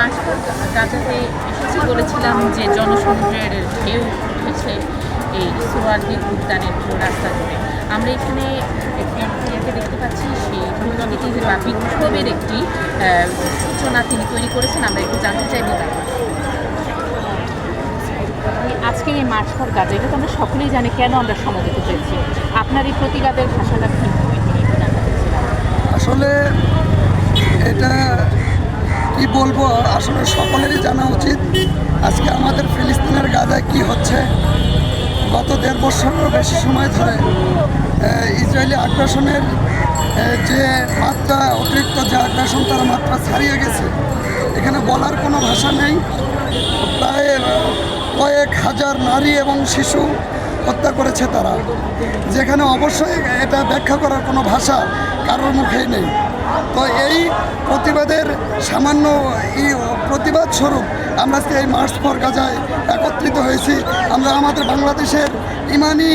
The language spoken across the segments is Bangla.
মাছ গাজাতে এসেছি বলেছিলাম যে জনসমুদ্রের ঢেউ উঠেছে এই সোয়ার্দি উদ্যানের রাস্তা জুড়ে আমরা এখানে একটি দেখতে পাচ্ছি সেই বিপ্লবীদের বা বিক্ষোভের একটি সূচনা তিনি তৈরি করেছেন আমরা একটু জানতে চাইব। আজকে এই ফর গাজা এটা তো আমরা সকলেই জানি কেন আমরা সমবেত হয়েছি আপনার এই প্রতিবাদের ভাষাটা কি। আসলে কি বলব? আসলে সকলেরই জানা উচিত আজকে আমাদের ফিলিস্তিনের গাজায় কি হচ্ছে। গত দেড় বছরেরও বেশি সময় ধরে ইসরায়েলি আগ্রাসনের যে মাত্রা, অতিরিক্ত যে আগ্রাসন তার মাত্রা ছাড়িয়ে গেছে। এখানে বলার কোনো ভাষা নেই। প্রায় কয়েক হাজার নারী এবং শিশু হত্যা করেছে তারা। যেখানে অবশ্যই এটা ব্যাখ্যা করার কোনো ভাষা কারোর মুখেই নেই। তো এই প্রতিবাদের সামান্য প্রতিবাদ স্বরূপ আমরা আজকে এই মার্চ ফর গাজায় একত্রিত হয়েছি। আমরা আমাদের বাংলাদেশের ইমানি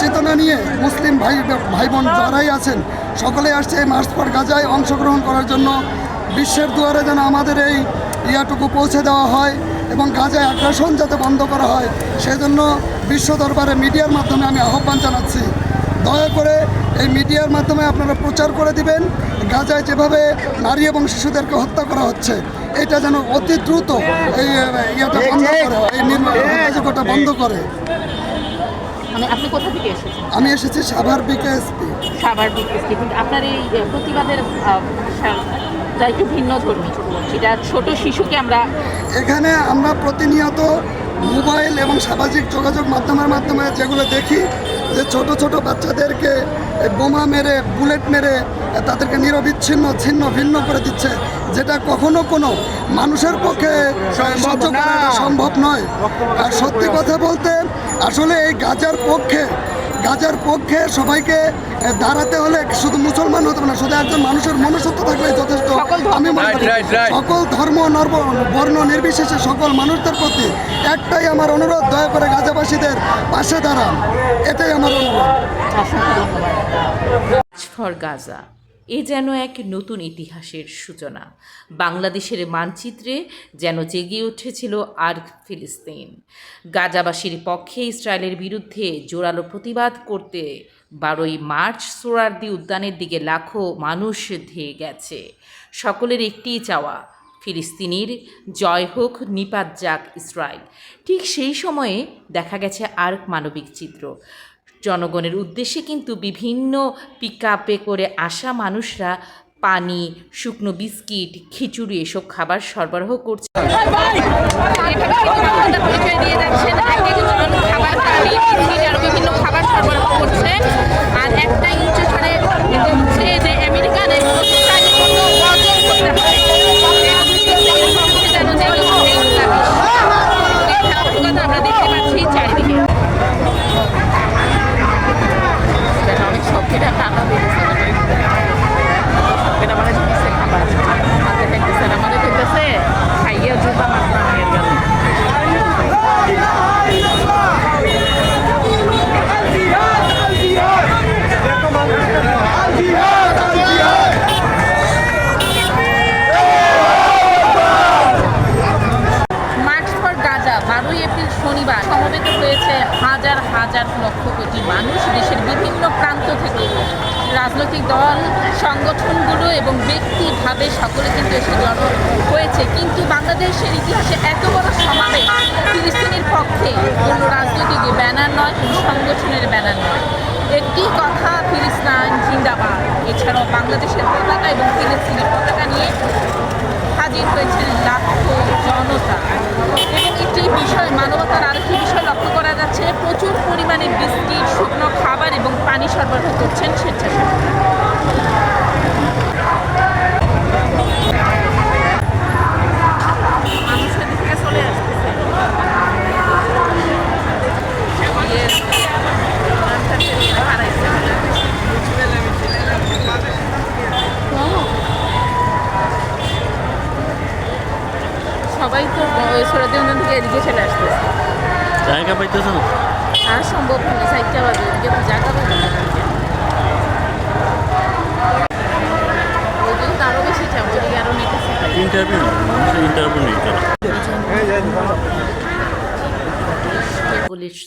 চেতনা নিয়ে মুসলিম ভাই ভাই বোন যারাই আছেন, সকলেই আসছে এই মার্চ ফর গাজায় অংশগ্রহণ করার জন্য। বিশ্বের দুয়ারে যেন আমাদের এই ইয়াটুকু পৌঁছে দেওয়া হয় এবং গাজায় আগ্রাসন যাতে বন্ধ করা হয়, সেজন্য বিশ্ব দরবারে মিডিয়ার মাধ্যমে আমি আহ্বান জানাচ্ছি। দয়া করে এই মিডিয়ার মাধ্যমে আপনারা প্রচার করে দিবেন। গাজায় যেভাবে নারী এবং শিশুদেরকে হত্যা করা হচ্ছে এটা যেন অতি দ্রুত এই ইয়েটা বন্ধ করে এই নির্মাণটা বন্ধ করে। মানে আপনি কোথা থেকে এসেছেন? আমি এসেছি সাভার বিকেএসপি। কিন্তু আপনার এই প্রতিবাদের আহ, একটু ভিন্ন ধর্মী। যেটা ছোট শিশুকে আমরা এখানে আমরা প্রতিনিয়ত মোবাইল এবং সামাজিক যোগাযোগ মাধ্যমের মাধ্যমে যেগুলো দেখি যে ছোট ছোট বাচ্চাদেরকে বোমা মেরে বুলেট মেরে তাদেরকে নিরবিচ্ছিন্ন ছিন্ন ভিন্ন করে দিচ্ছে যেটা কখনো কোনো মানুষের পক্ষে করা সম্ভব নয়। আর সত্যি কথা বলতে আসলে এই গাজার পক্ষে গাজার পক্ষে সবাইকে দাঁড়াতে হলে শুধু মুসলমান হতে হবে না শুধু একজন মানুষের মনুষ্যত্ব থাকলে যথেষ্ট। সকল ধর্ম- আমি মনে করি. সকল ধর্ম নর্ব- বর্ণ নির্বিশেষে সকল মানুষদের প্রতি একটাই আমার অনুরোধ দয়া করে গাজাবাসীদের পাশে দাঁড়ান। এটাই আমার অনুরোধ। ফর গাজা এ যেন এক নতুন ইতিহাসের সূচনা। বাংলাদেশের মানচিত্রে যেন জেগে উঠেছিল আর ফিলিস্তিন। গাজাবাসীর পক্ষে ইসরায়েলের বিরুদ্ধে জোরালো প্রতিবাদ করতে বারোই মার্চ সোরারদি উদ্যানের দিকে লাখো মানুষ ধেয়ে গেছে। সকলের একটিই চাওয়া, ফিলিস্তিনির জয় হোক নিপাত যাক ইসরায়েল। ঠিক সেই সময়ে দেখা গেছে আরেক মানবিক চিত্র। জনগণের উদ্দেশ্যে কিন্তু বিভিন্ন পিক আপে করে আসা মানুষরা পানি, শুকনো বিস্কিট, খিচুড়ি এসব খাবার সরবরাহ করছে। বিভিন্ন খাবার সরবরাহ করছে আর একটা ইঞ্চি ছড়ে হচ্ছে যে আমেরিকান ইসরায়েলের জন্য অর্জন করতে হয় এই ফিলিস্তিনের পক্ষে যেন জেগে ওঠে ইসলাম। এই ধারাবাহিকতা আমরা দেখতে পাচ্ছি চারিদিকে যেন অনেক সবজিটা টাকা বেড়েছে এটা মানে দিচ্ছে খাবার হাতে খাইতেছে না মানে খাইতেছে খাইয়ে জুতা মারতাম এর জন্য মার্চ ফর গাজা বারোই এপ্রিল শনিবার সমবেত হয়েছে হাজার হাজার লক্ষ কোটি মানুষ দেশের বিভিন্ন প্রান্ত থেকে রাজনৈতিক দল, সংগঠনগুলো এবং ব্যক্তিভাবে সকলে কিন্তু এসে জড়ো হয়েছে। কিন্তু বাংলাদেশের ইতিহাসে এত বড় সমাবেশ ফিলিস্তিনের পক্ষে কোনো রাজনৈতিক ব্যানার নয়, কোনো সংগঠনের ব্যানার নয়। একটি কথা ফিলিস্তান জিন্দাবাদ। এছাড়াও বাংলাদেশের পতাকা এবং ফিলিস্তিনের পতাকা নিয়ে হাজির হয়েছেন লাখো জনতা। এবং একটি বিষয়, মানবতার আরেকটি বিষয় লক্ষ্য করা যাচ্ছে, প্রচুর পরিমাণে বিস্কিট রাস্তা ছেড়ে হারাইছে সবাই তো সরাতে থেকে এদিকে চলে আসতেছে। জায়গা পাইতেছ না আর সম্ভব হলে ওদিকে জায়গা পাবে বেশি ইন্টারভিউ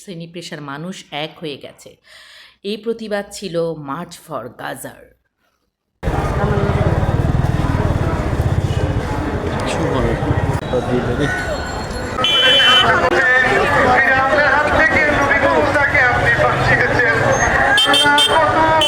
শ্রেণি পেশার মানুষ এক হয়ে গেছে। এই প্রতিবাদ ছিল মার্চ ফর গাজার। Spartan!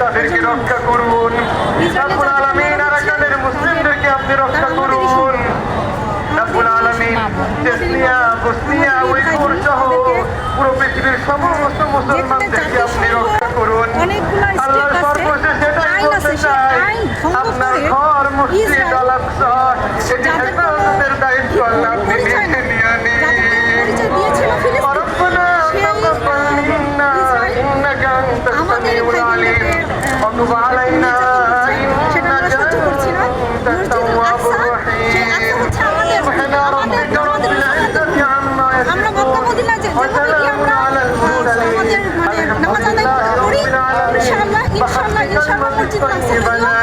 তাদেরকে রক্ষা করুন। তারপর আলামী আরাকানের মুসলিমদেরকে আপনি রক্ষা করুন। তারপর আলামী চেসনিয়া বসনিয়া উইগুর সহ পুরো পৃথিবীর সমস্ত মুসলমানদেরকে আপনি রক্ষা অনেকগুলো স্টেট আছে। আইন সর্বোপরি